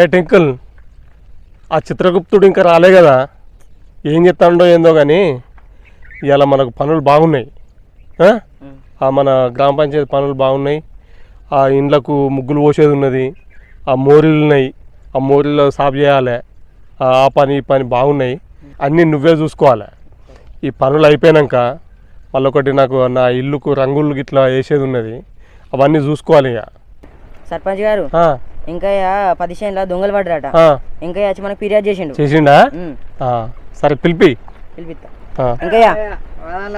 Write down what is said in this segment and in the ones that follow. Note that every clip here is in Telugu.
ఏ టింకుల్ ఆ చిత్రగుప్తుడు ఇంకా రాలే కదా. ఏం చెప్తాడో ఏందో కానీ ఇవాళ మనకు పనులు బాగున్నాయి. మన గ్రామ పంచాయతీ పనులు బాగున్నాయి. ఆ ఇండ్లకు ముగ్గులు పోసేది ఉన్నది. ఆ మోరీలు ఉన్నాయి. ఆ మోరీలో సాఫ్ చేయాలి. ఆ పని ఈ పని బాగున్నాయి. అన్నీ నువ్వే చూసుకోవాలి. ఈ పనులు అయిపోయాక మళ్ళొకటి నాకు నా ఇల్లుకు రంగులు గిట్లా వేసేది ఉన్నది. అవన్నీ చూసుకోవాలి ఇక సర్పంచ్ గారు ఇంకా పది చేనుల దొంగలు పడ్డారట. ఆ, ఇంకా వచ్చి మనకు ఫిర్యాదు చేసిండు. చేసిండా? సరే పిలిపి. పిలిపిస్తా. ఇంకా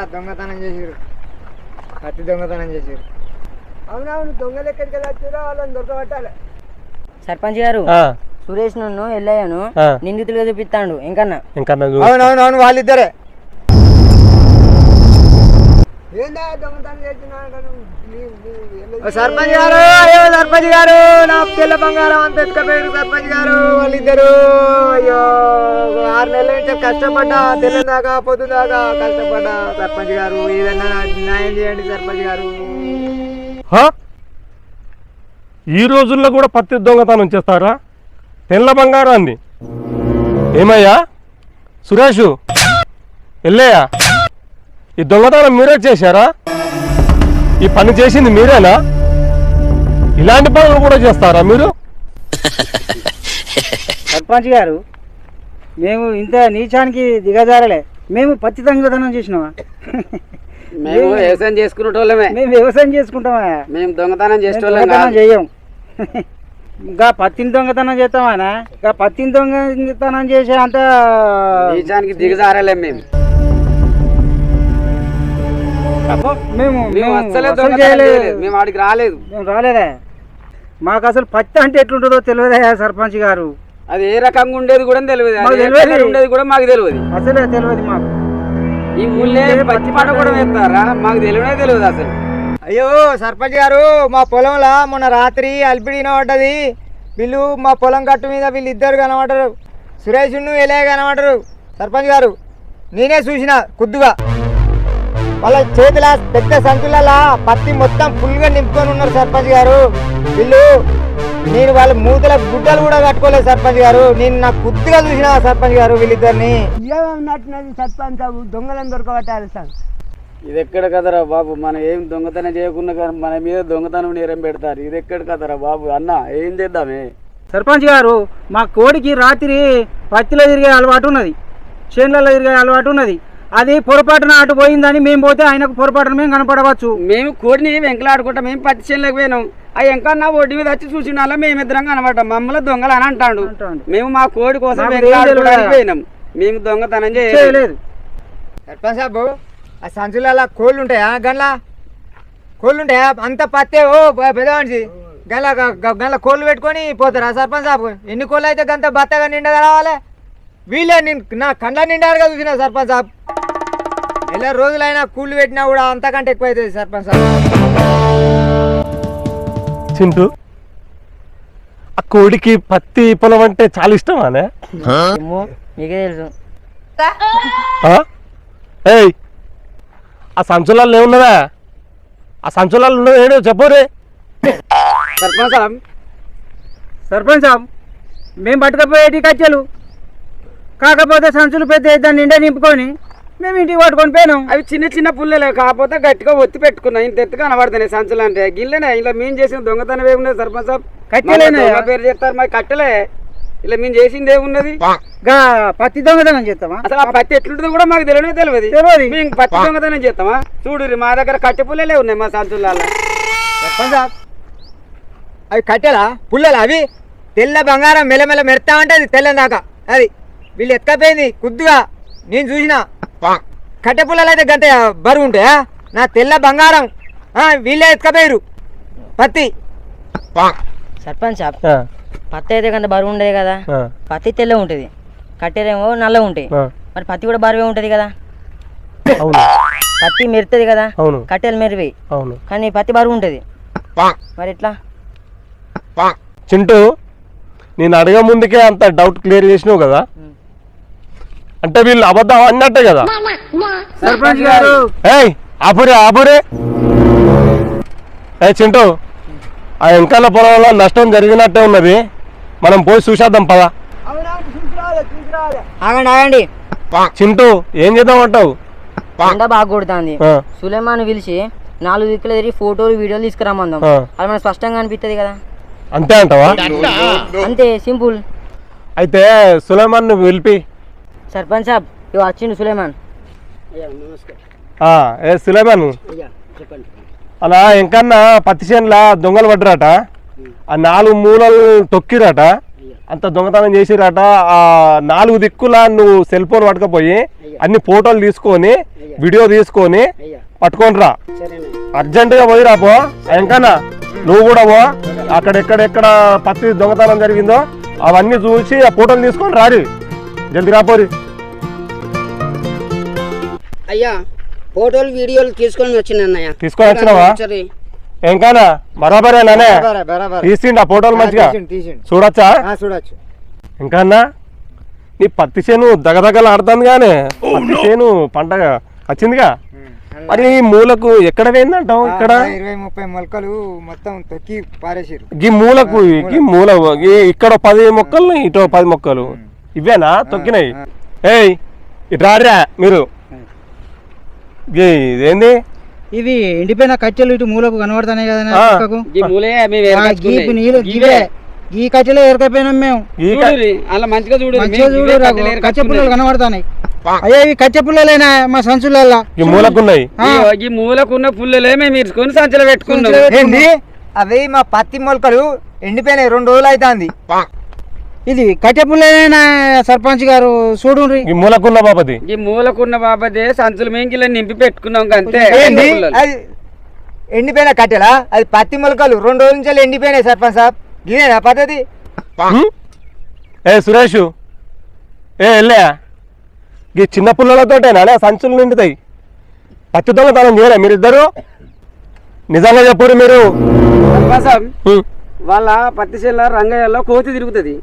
దొంగతనం చేసిరు పత్తి దొంగతనం చేసిరు అవునవును దొంగలు ఎక్కడికి వచ్చారో వాళ్ళని దొరకబట్టాలి. సర్పంచ్ గారు ఆ, సురేష్ నన్ను ఎల్లయ్యను. నిందితులుగా చూపిస్తాడు. ఇంకన్నా. ఇంకా నా చూ- అవునవునవును వాళ్ళిద్దరే. ఏందా దొంగతనం చేస్తున్నాడు సర్పంచ్ గారు అయ్యో సర్పంచ్ గారు నా పిల్ల బంగారం అంత ఎత్తుకపోయారు సర్పంచ్ గారు వాళ్ళిద్దరు అయ్యో ఆరు నెలల నుంచి కష్టపడ్డా తెల్లదాకా పొద్దుదాకా కష్టపడ్డా సర్పంచ్ గారు. ఏదన్నా న్యాయం చేయండి సర్పంచ్ గారు. ఈ రోజుల్లో కూడా పత్తి దొంగతనం చేస్తారా? తెల్ల బంగారాన్ని. ఏమయ్యా? సురేషు ఎల్లయ్యా ఈ దొంగతనం మీరే చేశారా? ఈ పని చేసింది మీరేనా? ఇలాంటి పనులు కూడా చేస్తారా మీరు? సర్పంచ్ గారు మేము ఇంత నీచానికి దిగజారలే. మేము పత్తి దొంగతనం చేసినామా? మేము వ్యవసాయం చేసుకునేటోళ్ళమే. మేము వ్యవసాయం చేసుకుంటామా? మేము దొంగతనం చేసేటోళ్ళం చెయ్యం ఇంకా పత్తిని దొంగతనం చేస్తామానా ఇంకా పత్తిని దొంగతనం చేసే అంత నీచానికి దిగజారలేం మేము. మేము చేయలేదు. మేము ఆడికి రాలేదు. మేము రాలేదా. మాకు అసలు పత్తి అంటే ఎట్లుంటుందో తెలియదా సర్పంచ్ గారు. అది ఏ రకంగా ఉండేది కూడా తెలియదు. మాకు అది ఏ తెలియదు. కలర్ ఉండేది కూడా మాకు తెలియదు. అసలే తెలియదు మాకు. ఈ ఊళ్ళే పత్తి పంట కూడా వేస్తారా? మాకు తెలియనే తెలియదు అసలు. అయ్యో సర్పంచ్ గారు మా పొలంలో మొన్న రాత్రి అల్పిడి పడ్డది వీళ్ళు మా పొలం కట్టు మీద వీళ్ళు ఇద్దరు కనబడరు సురేష్ ఎలే కనబడరు సర్పంచ్ గారు నేనే చూసిన కుద్దుగా. వాళ్ళ చేతుల పెద్ద సంచులలో పత్తి మొత్తం ఫుల్గా నింపుకొని ఉన్నారు సర్పంచ్ గారు. వీళ్ళు నేను వాళ్ళ మూతల గుడ్డలు కూడా కట్టుకోలేదు సర్పంచ్ గారు. నేను నాకు కుద్దుగా చూసిన సర్పంచ్ గారు వీళ్ళిద్దరిని. ఏమన్నట్టున్నది సర్పంచ్ దొంగలను దొరకబట్టాలి సార్. ఇది ఎక్కడ కదరా బాబు? మనం ఏం దొంగతనం చేయకుండా కానీ మన మీద దొంగతనం నేరం పెడతారు. ఇది ఎక్కడ కదరా బాబు? అన్న ఏం చేద్దామే? సర్పంచ్ గారు మా కోడికి రాత్రి పత్తిలో తిరిగే అలవాటు ఉన్నది. చేనులలో తిరిగే అలవాటు ఉన్నది. అది పొరపాటున అటు పోయిందని మేము పోతే ఆయనకు పొరపాటున మేము కనపడవచ్చు. మేము కోడిని వెంకలాడుకుంటాం మేము పత్తి చేనులకు పోయినాం. ఆ ఎంకన్నా ఒడ్డు మీద వచ్చి చూసిన మేమిద్దరం కనబడ్డ. మమ్మల్ని దొంగలు అని అంటాడు. అంటాండు. మేము మా కోడి కోసం వెంకలాడుకోవడానికి. పోయినాం. మేము దొంగతనం చేయలేదు. సర్పంచ్ సాబు ఆ సంచులలో కోళ్ళు ఉంటాయా? గన్లా? కోళ్ళు ఉంటాయా? అంత పత్తే ఓ పె- పెద్ద మనిషి గన్ల గన్ల కోళ్ళు పెట్టుకొని పోతారా సర్పంచ్ సాబు? ఎన్ని కోళ్ళు అయితే గంత బత్తగా నిండా రావాలి? వీళ్ళే నేను నా కండ్ల నిండారుగా చూసిన సర్పంచ్ సాబ్. నెల రోజులైనా కూళ్ళు పెట్టినా కూడా అంతకంటే ఎక్కువ అవుతుంది సర్పంచ్ చింటూ ఆ కోడికి పత్తి పొలం అంటే చాలా ఇష్టమానే? ఏమో మీకే తెలుసు. ఆ? ఏయ్ ఆ సంచులలో ఏమున్నదా? ఆ సంచులలో ఉన్నది ఏంటో చెప్పరే సర్పంచ్ సాబ్ సర్పంచ్ సాబ్ మేము పట్టుకపోయేటి కచ్చలు కాకపోతే సంచులు పెద్ద దాన్ని నిండా నింపుకొని మేము ఇంటికి పట్టుకొని పోయినాం. అవి చిన్న చిన్న పుల్లలే కాకపోతే గట్టిగా ఒత్తి పెట్టుకున్నా ఇంత ఎత్తు కనబడుతున్నాయి సంచులు అంటే. గిల్లనే ఇలా మేము చేసిన దొంగతనం ఏమున్నది సర్పంచ్ సాబ్. కట్టెలేనా? పేరు చేస్తారు మరి కట్టెలే. ఇలా మేము చేసింది ఏమున్నది? గా పత్తి దొంగతనం చేస్తామా? అసలు ఆ పత్తి ఎట్లుంటుందో కూడా మాకు తెలియనే తెలియదు. తెలియదు. మేము పత్తి దొంగతనం చేస్తామా? చూడు మా దగ్గర కట్టె పుల్లలే ఉన్నాయి మా సంచులలో అవి కట్టెలా? పుల్లలా అవి? తెల్ల బంగారం మెల్లమెల్ల మెడతా ఉంటుంది తెల్లందాకా. అది వీళ్ళు ఎత్తకపోయింది కుద్దుగా. నేను చూసిన. కట్టె పుల్లలు అయితే గంత బరువు ఉంటాయా నా తెల్ల బంగారం ఆ, వీళ్ళే ఎత్తుకపోయారు పత్తి. సర్పంచ్ పత్తి అయితే కొంత బరువు ఉండదు కదా. పత్తి తెల్ల ఉంటుంది. కట్టెలేమో నల్ల ఉంటాయి. మరి పత్తి కూడా బరువే ఉంటుంది కదా. అవును. పత్తి మెరుతుంది కదా. అవును. కట్టెలు మెరివి. అవును. కానీ పత్తి బరువు ఉంటుంది. మరి ఎట్లా? చింటూ నేను అడగ ముందుకే అంత డౌట్ క్లియర్ చేసినావు కదా. అంటే వీళ్ళు అబద్ధం అన్నట్టే కదా. సర్పంచ్ గారు. ఏయ్ ఆపురే ఆపురే. ఏ చింటూ ఆ వెంకాల పొలంలో నష్టం జరిగినట్టే ఉన్నది. మనం పోయి చూసేద్దాం పదా. ఆగండి ఆగండి. చింటూ ఏం చేద్దాం అంటావు? ఎండ బాగా కొడుతుంది. సులేమాన్ పిలిచి నాలుగు దిక్కులు తిరిగి ఫోటోలు వీడియోలు తీసుకురామందాం. అది మనకు స్పష్టంగా అనిపిస్తుంది కదా. అంతే అంటావా? అంతే. సింపుల్. అయితే సులేమాన్ నువ్వు పిలిపి సర్పంచ్ సాబ్ ఇవి వచ్చిండు సులేమాన్ ఆ, ఏ సులేమాన్? అలా ఇంకన్నా పత్తి చేనులా దొంగలు పడ్డరట. ఆ నాలుగు మూలలు తొక్కిరట. అంత దొంగతనం చేసిరట. ఆ నాలుగు దిక్కులా నువ్వు సెల్ ఫోన్ పట్టుకపోయి అన్ని ఫోటోలు తీసుకొని వీడియో తీసుకొని పట్టుకొని రా అర్జెంటుగా పోయి రాపో ఇంకన్నా నువ్వు కూడా పో. అక్కడ ఎక్కడెక్కడ పత్తి దొంగతనం జరిగిందో అవన్నీ చూసి ఆ ఫోటోలు తీసుకొని రారి. జల్ది రాపోరి అయ్యా ఫోటోలు వీడియోలు తీసుకొని వచ్చిన అన్నయ్య. తీసుకొని వచ్చినావా? ఇంకానా బరాబరేనానే బరాబర్, బరాబర్. తీసిండు ఆ ఫోటోలు మంచిగా. చూడొచ్చా? ఆ, చూడొచ్చు. ఇంకా అన్నా నీ పత్తి చేను దగదగలు ఆడుతుంది కానీ పత్తి చేను పంటగ వచ్చిందిగా? మరి ఈ మూలకు ఎక్కడ పోయిందంటావు ఇక్కడ? ఇరవై ముప్పై మొలకలు మొత్తం తొక్కి పారేసారు ఈ మూలకు ఈ మూల ఇక్కడ పది మొక్కలు ఇటో పది మొక్కలు. ఇవేనా? తొక్కినాయి. ఏయ్ ఇటు రారా మీరు? ఇదేంది? ఇవి ఎండిపోయిన కట్టెలు ఇటు మూలకు కనబడుతున్నాయి కదా. ఈ నీళ్ళు కట్టెలే ఎరకపోయినాం మేము. అలా మంచిగా చూడు చూడు పుల్లలు కనబడుతున్నాయి. అయ్యా ఇవి కట్టె పుల్లలేనా మా సంచులల్లా? ఈ మూలకున్నాయి. ఆ. ఈ మూలకున్న పుల్లలే మేము ఇరుచుకొని సంచలు పెట్టుకున్నాం. ఏంది? అవి మా పత్తి మొలకలు ఎండిపోయినాయి. రెండు రోజులు అవుతుంది. ఇది కట్టె పుల్లలేనా సర్పంచ్ గారు చూడుండ్రి. ఈ మూలకున్న బాపతి ఈ మూలకున్న బాబదే సంచులు మేంకిలో నింపి పెట్టుకున్నాం అంతే ఏంది? అది ఎండిపోయిన కట్టెలా? అది పత్తి మొలకలు రెండు రోజుల నుంచి ఎండిపోయినాయి సర్పంచ్ సాబ్. ఇదేనా పద్ధతి? హ్మ్? ఏ సురేష్ ఏ వెళ్ళా ఈ చిన్న పుల్లలతోటేనా సంచులు నిండుతాయి? పత్తి దొంగతనం చేయలే మీరిద్దరు? నిజంగా చెప్పురు మీరు. వాళ్ళ పత్తి చేల రంగయ్యలో కోతి తిరుగుతుంది.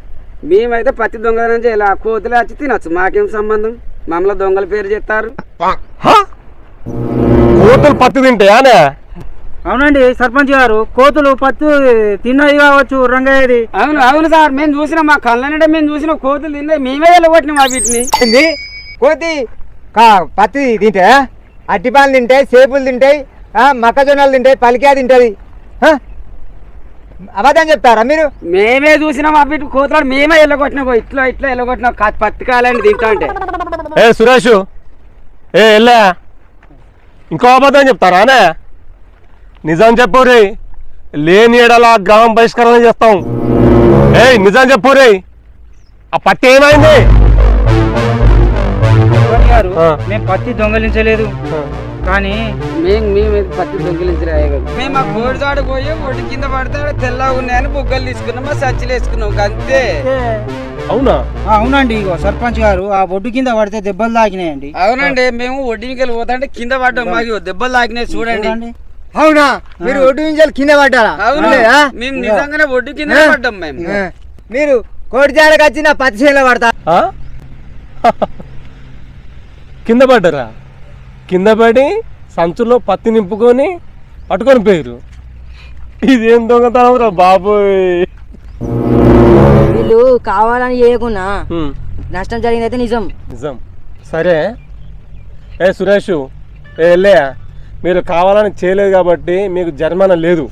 మేమైతే పత్తి దొంగతనం చేయాలి ఆ కోతులు వచ్చి తినొచ్చు. మాకేం సంబంధం? మమ్మల్ని దొంగల పేరు చెప్తారు. హ? కోతులు పత్తి తింటాయానే అవునండి సర్పంచ్ గారు కోతులు పత్తు తిన్నది కావచ్చు రంగయ్యది. అవును అవును సార్ మేము చూసినాం మా కళ్ళనింటే మేము చూసిన కోతులు తిన్నాయి మేమే వెళ్ళగొట్టినాం ఆ వీటిని. ఏంది? కోతి కా పత్తి తింటాయా? అట్టిపాలు తింటాయి సేపులు తింటాయి ఆ, మొక్కజొన్నలు తింటాయి పలికా తింటది? అబద్ధం చెప్తారా మీరు? మేమే చూసినాం ఆ వీటి కోతులు మేమే వెళ్ళగొట్టినాం ఇట్లా ఇట్లా వెళ్ళగొట్టినాం కా- పత్తి కాలండి తింటా అంటే. ఏ సురేష్ ఏ వెళ్ళా ఇంకో అబద్ధం చెప్తారానే నిజం చెప్పు రే లేని ఎడల గ్రామం బహిష్కరణ చేస్తాం. ఏ నిజం చెప్పు రే ఆ పత్తి ఏమైంది. మేము పత్తి దొంగలించలేదు. కానీ మేము మేము పత్తి దొంగిలించలే మేము ఆ కోడి చాడు పోయి ఒడ్డు కింద పడతాడు తెల్లగా ఉన్నాయని బుగ్గలు తీసుకున్నాం మా సచ్చిలు వేసుకున్నాం అంతే. అవునా? అవునండి ఇగో సర్పంచ్ గారు ఆ ఒడ్డు కింద పడితే దెబ్బలు తాకినాయండి. అవునండి మేము ఒడ్డుకి వెళ్ళి పోతాంటే కింద పడ్డాం మాకు దెబ్బలు తాకినాయి చూడండి. చూడండి. అవునా? మీరు ఒడ్డు నుంచి కింద పడ్డారా? అవును? మేము నిజంగానే ఒడ్డు కింద పడ్డాం మేము. మీరు కోడి జాడకి వచ్చి నా పత్తి చేలో పడతా ఆ? కింద పడ్డరా? కింద పడి సంచులో పత్తి నింపుకొని పట్టుకొని పోయారు ఇదేం దొంగతనం రా బాబోయ్. వీళ్ళు కావాలని చేయకున్నా. నష్టం జరిగింది అయితే నిజం. నిజం. సరే. ఏ సురేష్ ఏ వెళ్ళే మీరు కావాలని చేయలేదు కాబట్టి మీకు జరిమానా లేదు.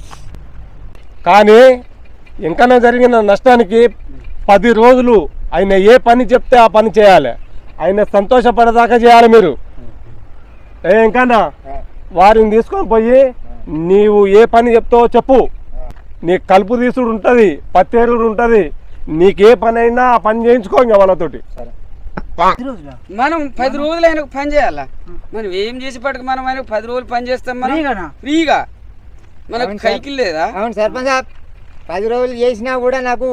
కానీ ఇంకన్నా జరిగిన నష్టానికి పది రోజులు ఆయన ఏ పని చెప్తే ఆ పని చేయాలి. ఆయన సంతోషపడేదాకా చేయాలి మీరు. ఇంకన్నా వారిని తీసుకొని పోయి నీవు ఏ పని చెప్తావో చెప్పు. నీ కలుపు తీసుడు ఉంటుంది పత్తేరుడు ఉంటుంది నీకు పని అయినా ఆ పని చేయించుకో ఇంకా వాళ్ళతోటి. మనం పది రోజులు ఆయనకు పని చేయాలా? మనం ఏం చేసి పట్టుకు మనం ఆయనకు పది రోజులు పని చేస్తాం మనం? ఫ్రీగా. మనకు. కైకిల్ లేదా? అవును సర్పంచ్ సాబ్ పది రోజులు చేసినా కూడా నాకు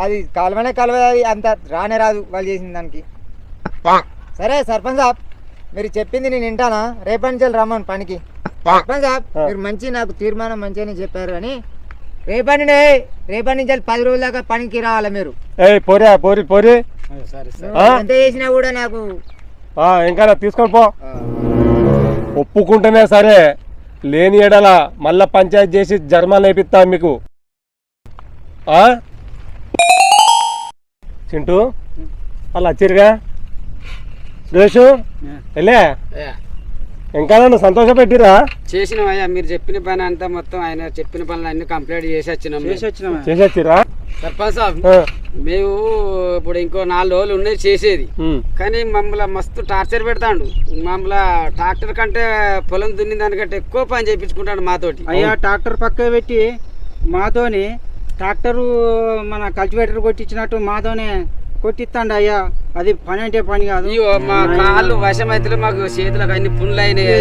అది కలవనే కలవదు అంత రానే రాదు వాళ్ళు చేసిన దానికి. సరే సర్పంచ్ సాబ్. మీరు చెప్పింది నేను వింటానా? రేపటి నుంచి రమ్మను పనికి. సాబ్ మీరు మంచి నాకు తీర్మానం మంచిగానే చెప్పారు కానీ రేపటి నుండి రేపటి నుంచి పది రోజుల దాకా పనికి రావాలి మీరు. ఏ పోరా పోరి పోరి. ఆ? ఎంత చేసినా కూడా నాకు ఆ, ఇంకా తీసుకొని పో. ఒప్పుకుంటేనే సరే. లేని ఎడల మళ్ళా పంచాయతీ చేసి జర్మాలు వేపిస్తా మీకు. ఆ? చింటూ వాళ్ళు వచ్చిరుగా సురేష్ వెళ్ళే? ఇంకా నన్ను సంతోష పెట్టిరా చేసినాం అయ్యా మీరు చెప్పిన పని అంతా మొత్తం ఆయన చెప్పిన పనులు అన్ని కంప్లీట్ చేసి వచ్చినాం చేసి వచ్చిరా సర్పంచ్ సాబ్ మేము ఇప్పుడు ఇంకో నాలుగు రోజులు ఉండేది చేసేది. కానీ మమ్మల్ని మస్తు టార్చర్ పెడతాడు. మమ్మల్ని ట్రాక్టర్ కంటే పొలం దున్ని దానికంటే ఎక్కువ పని చేయించుకుంటాడు మాతోటి. అయ్యా ట్రాక్టర్ పక్క పెట్టి మాతోని ట్రాక్టరు మన కల్టివేటర్ కొట్టించినట్టు మాతోనే కొట్టిస్తాండి అయ్యా అది పని అంటే పని కాదు. మా కాళ్ళు వశమైతే మాకు చేతులకు అన్ని పుండ్లు అయినాయి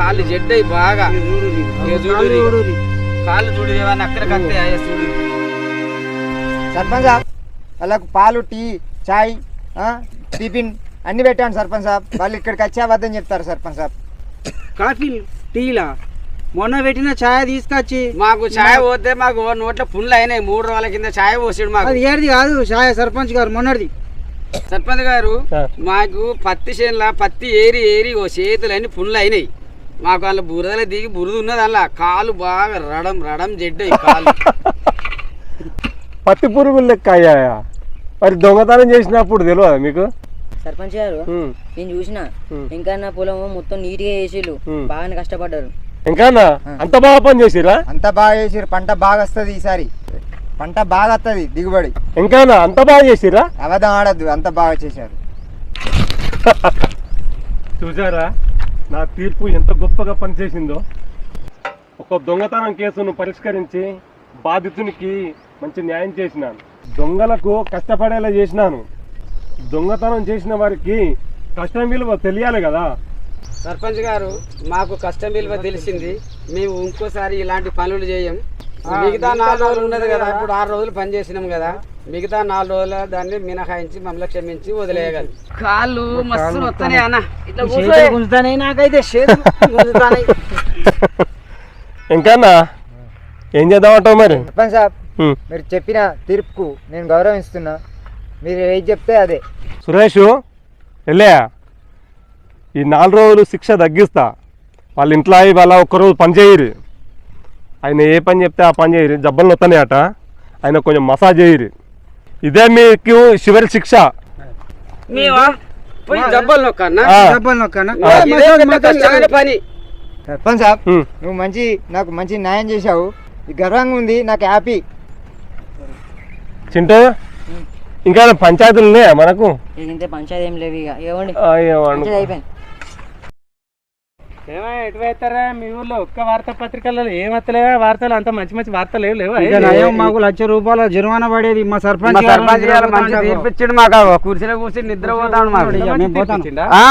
కాళ్ళు జడ్డాయి బాగా. చూడు. కాళ్ళు చూడు ఏమన్నా సర్పంచ్ సాబ్ వాళ్ళకు పాలు టీ చాయ్ టిఫిన్ అన్ని పెట్టాను సర్పంచ్ సాబ్. వాళ్ళు ఇక్కడికి వచ్చి అబద్ధం చెప్తారు సర్పంచ్ సాబ్. కాఫీ టీలా? మొన్న పెట్టిన ఛాయ్ తీసుకొచ్చి? మాకు ఛాయ్ పోతే మాకు నోట్ల పుండ్లు అయినాయి. మూడు రోజుల కింద ఛాయ్ పోసాడు మాకు. అది ఏడిది కాదు ఛాయ్ సర్పంచ్ గారు మొన్నటిది. సర్పంచ్ గారు. మాకు పత్తి చేనుల పత్తి ఏరి ఏరి ఓ చేతులన్నీ పుండ్లు అయినాయి. మాకు వాళ్ళ బురదలో దిగి బురద ఉన్నది అలా కాలు బాగా రడం రడం జడ్డాయి కాలు. పత్తి పురుగులు లెక్క అయ్యాయా? మరి దొంగతనం చేసినప్పుడు తెలియదా మీకు? సర్పంచ్ గారు. నేను చూసిన. ఇంకా నా పొలం మొత్తం నీట్గా చేసిళ్ళు. బాగానే కష్టపడ్డారు. ఇంకానా? అంత బాగా పని చేసిరా అంత బాగా చేసిరు పంట బాగా వస్తుంది ఈసారి. పంట బాగా వస్తుంది దిగుబడి. ఇంకానా? అంత బాగా చేసిరా అబద్ధం ఆడద్దు అంత బాగా చేశారు. చూసారా? నా తీర్పు ఎంత గొప్పగా పనిచేసిందో. ఒక దొంగతనం కేసును పరిష్కరించి బాధితునికి మంచి న్యాయం చేసినాను. దొంగలకు కష్టపడేలా చేసినాను. దొంగతనం చేసిన వారికి కష్టం విలువ తెలియాలి కదా. సర్పంచ్ గారు మాకు కష్టం విలువ తెలిసింది. మేము ఇంకోసారి ఇలాంటి పనులు చేయం. మిగతా నాలుగు రోజులు ఉన్నది కదా ఇప్పుడు ఆరు రోజులు పని చేసినాం కదా. మిగతా నాలుగు రోజుల దాన్ని మినహాయించి మమ్మల్ని క్షమించి వదిలేయగలరు కాళ్ళు మస్తు వస్తాయి అన్న. ఇట్లా గుంజుతానే నాకైతే ఇంకానా ఏం చేద్దామంటావు మరి? సర్పంచ్ సాబ్ హ్మ్. మీరు చెప్పిన తీర్పుకు నేను గౌరవిస్తున్నా. మీరు ఏది చెప్తే అదే. సురేష్ వెళ్ళా ఈ నాలుగు రోజులు శిక్ష తగ్గిస్తా. వాళ్ళ ఇంట్లో వాళ్ళ ఒక్కరోజు పని చేయరు. ఆయన ఏ పని చెప్తే ఆ పని చేయరు. జబ్బలు నొత్తనాయట. ఆయన కొంచెం మసాజ్ చేయరు. ఇదే మీకు చివరి శిక్ష. పని. నువ్వు మంచి నాకు మంచి న్యాయం చేశావు. ఈ గర్వంగా ఉంది నాకు హ్యాపీ. చింటూ ఇంకా పంచాయతీలు ఉన్నాయా మనకు? పంచాయతీ ఏం లేవు ఇక. పంచాయతీ అయిపోయింది. ఏమో ఎటు వేస్తారా మీ ఊర్లో ఒక్క వార్తా పత్రికలలో ఏం వస్తలేవా? వార్తలు అంత మంచి మంచి వార్తలు ఏం లేవా? ఇక నయం మాకు లక్ష రూపాయల జరిమానా పడేది. మా సర్పంచ్ గారు సర్పంచ్ గారు మంచి నిద్రపోతాండు. తీర్పిచ్చాడు మాకు. ఆ కుర్చీలో కూర్చొని నిద్ర పోతాడు మాకు. మేము పోతాం. ఆ?